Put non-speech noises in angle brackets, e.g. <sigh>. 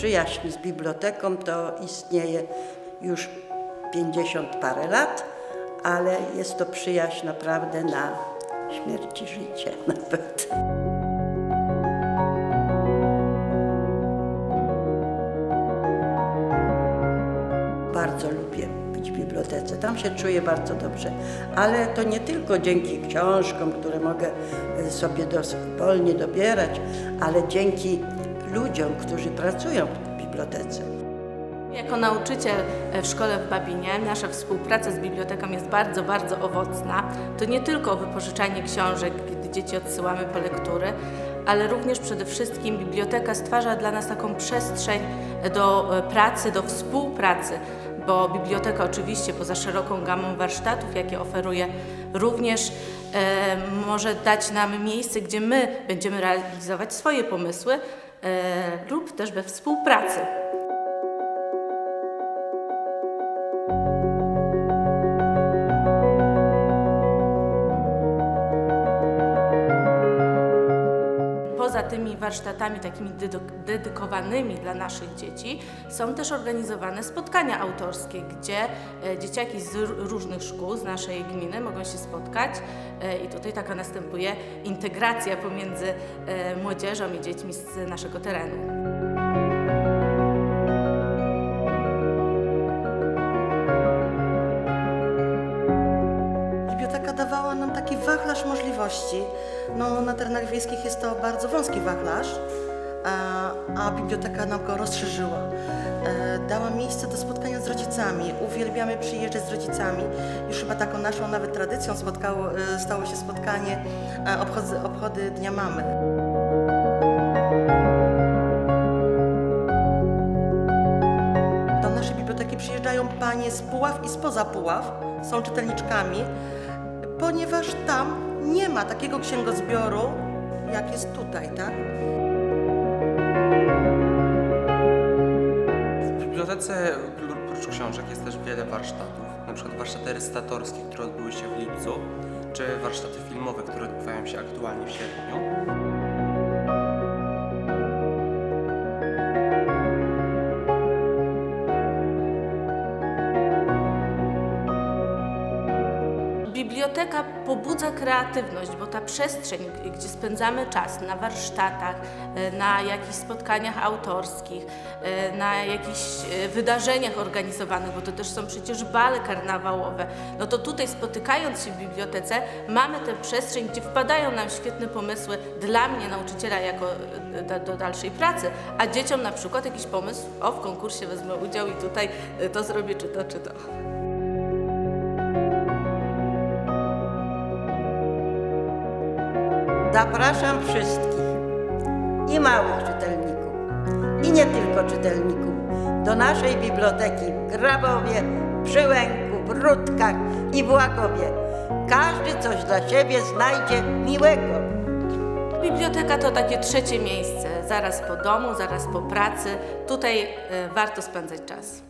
przyjaźń z biblioteką to istnieje już 50 parę lat, ale jest to przyjaźń naprawdę na śmierć i życie <laughs> nawet. Bardzo lubię być w bibliotece. Tam się czuję bardzo dobrze. Ale to nie tylko dzięki książkom, które mogę e, sobie dos- wolnie dobierać, ale dzięki ludziom, którzy pracują w bibliotece. Jako nauczyciel e, w szkole w Babinie nasza współpraca z biblioteką jest bardzo, bardzo owocna. To nie tylko wypożyczanie książek, kiedy dzieci odsyłamy po lektury, ale również przede wszystkim biblioteka stwarza dla nas taką przestrzeń do e, pracy, do współpracy, bo biblioteka oczywiście poza szeroką gamą warsztatów, jakie oferuje, również e, może dać nam miejsce, gdzie my będziemy realizować swoje pomysły e, lub też we współpracy. Poza tymi warsztatami takimi dedykowanymi dla naszych dzieci są też organizowane spotkania autorskie, gdzie e, dzieciaki z różnych szkół z naszej gminy mogą się spotkać e, i tutaj taka następuje integracja pomiędzy e, młodzieżą i dziećmi z naszego terenu. Dawała nam taki wachlarz możliwości. No, na terenach wiejskich jest to bardzo wąski wachlarz, a, a biblioteka nam go rozszerzyła. E, Dała miejsce do spotkania z rodzicami. Uwielbiamy przyjeżdżać z rodzicami. Już chyba taką naszą nawet tradycją spotkało, e, stało się spotkanie, e, obchody, obchody Dnia Mamy. Do naszej biblioteki przyjeżdżają panie z Puław i spoza Puław, są czytelniczkami, ponieważ tam nie ma takiego księgozbioru, jak jest tutaj, tak? W bibliotece oprócz książek jest też wiele warsztatów, na przykład warsztaty recytatorskie, które odbyły się w lipcu, czy warsztaty filmowe, które odbywają się aktualnie w sierpniu. Biblioteka pobudza kreatywność, bo ta przestrzeń, gdzie spędzamy czas na warsztatach, e, na jakichś spotkaniach autorskich, e, na jakichś e, wydarzeniach organizowanych, bo to też są przecież bale karnawałowe, no to tutaj spotykając się w bibliotece mamy tę przestrzeń, gdzie wpadają nam świetne pomysły dla mnie, nauczyciela, jako do, do dalszej pracy, a dzieciom na przykład jakiś pomysł, o w konkursie wezmę udział i tutaj to zrobię, czy to, czy to. Zapraszam wszystkich, i małych czytelników, i nie tylko czytelników, do naszej biblioteki w Grabowie, Przyłęku, Brudkach i w Łagowie. Każdy coś dla siebie znajdzie miłego. Biblioteka to takie trzecie miejsce, zaraz po domu, zaraz po pracy. Tutaj e, warto spędzać czas.